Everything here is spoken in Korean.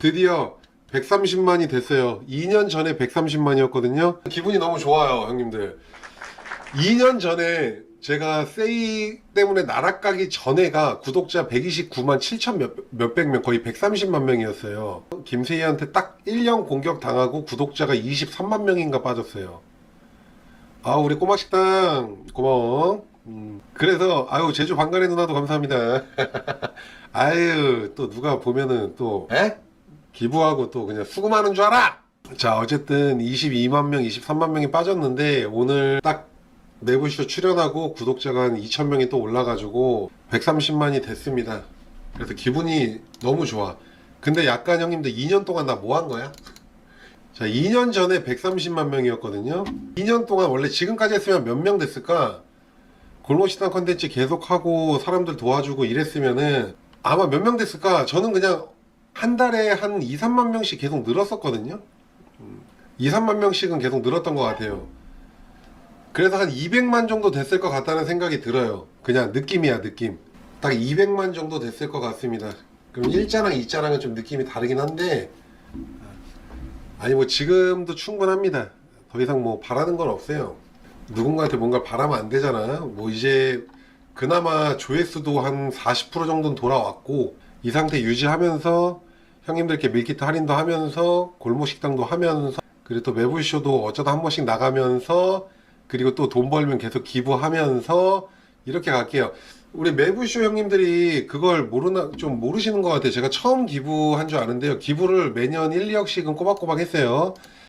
드디어 130만이 됐어요. 2년 전에 130만이었거든요. 기분이 너무 좋아요, 형님들. 2년 전에 제가 세이 때문에 나락가기 전에가 구독자 129만 7천 몇, 몇백 명, 거의 130만 명이었어요. 김세희한테 딱 1년 공격 당하고 구독자가 23만 명인가 빠졌어요. 아, 우리 꼬막식당, 고마워. 음, 그래서, 아유, 제주 방간의 누나도 감사합니다. 아유, 또 누가 보면은 또, 에? 기부하고 또 그냥 수금하는 줄 알아! 자, 어쨌든 22만 명, 23만 명이 빠졌는데, 오늘 딱 매부쇼 출연하고 구독자가 한 2,000명이 또 올라가지고 130만이 됐습니다. 그래서 기분이 너무 좋아. 근데 약간 형님들 2년 동안 나 뭐 한 거야? 자, 2년 전에 130만 명이었거든요. 2년 동안 원래 지금까지 했으면 몇 명 됐을까? 골목식당 컨텐츠 계속하고 사람들 도와주고 이랬으면은 아마 몇 명 됐을까? 저는 그냥 한 달에 한 2, 3만 명씩 계속 늘었었거든요. 음, 2, 3만 명씩은 계속 늘었던 것 같아요. 그래서 한 200만 정도 됐을 것 같다는 생각이 들어요. 그냥 느낌이야, 느낌. 딱 200만 정도 됐을 것 같습니다. 그럼 1자랑 2자랑은 좀 느낌이 다르긴 한데, 아니, 뭐 지금도 충분합니다. 더 이상 뭐 바라는 건 없어요. 누군가한테 뭔가 바라면 안 되잖아. 뭐 이제 그나마 조회수도 한 40% 정도는 돌아왔고, 이 상태 유지하면서 형님들께 밀키트 할인도 하면서 골목 식당도 하면서 그리고 또 매불쇼도 어쩌다 한 번씩 나가면서 그리고 또 돈 벌면 계속 기부하면서 이렇게 갈게요. 우리 매부쇼 형님들이 그걸 모르나 좀 모르시는 것 같아요. 제가 처음 기부한 줄 아는데요. 기부를 매년 1, 2억씩은 꼬박꼬박 했어요.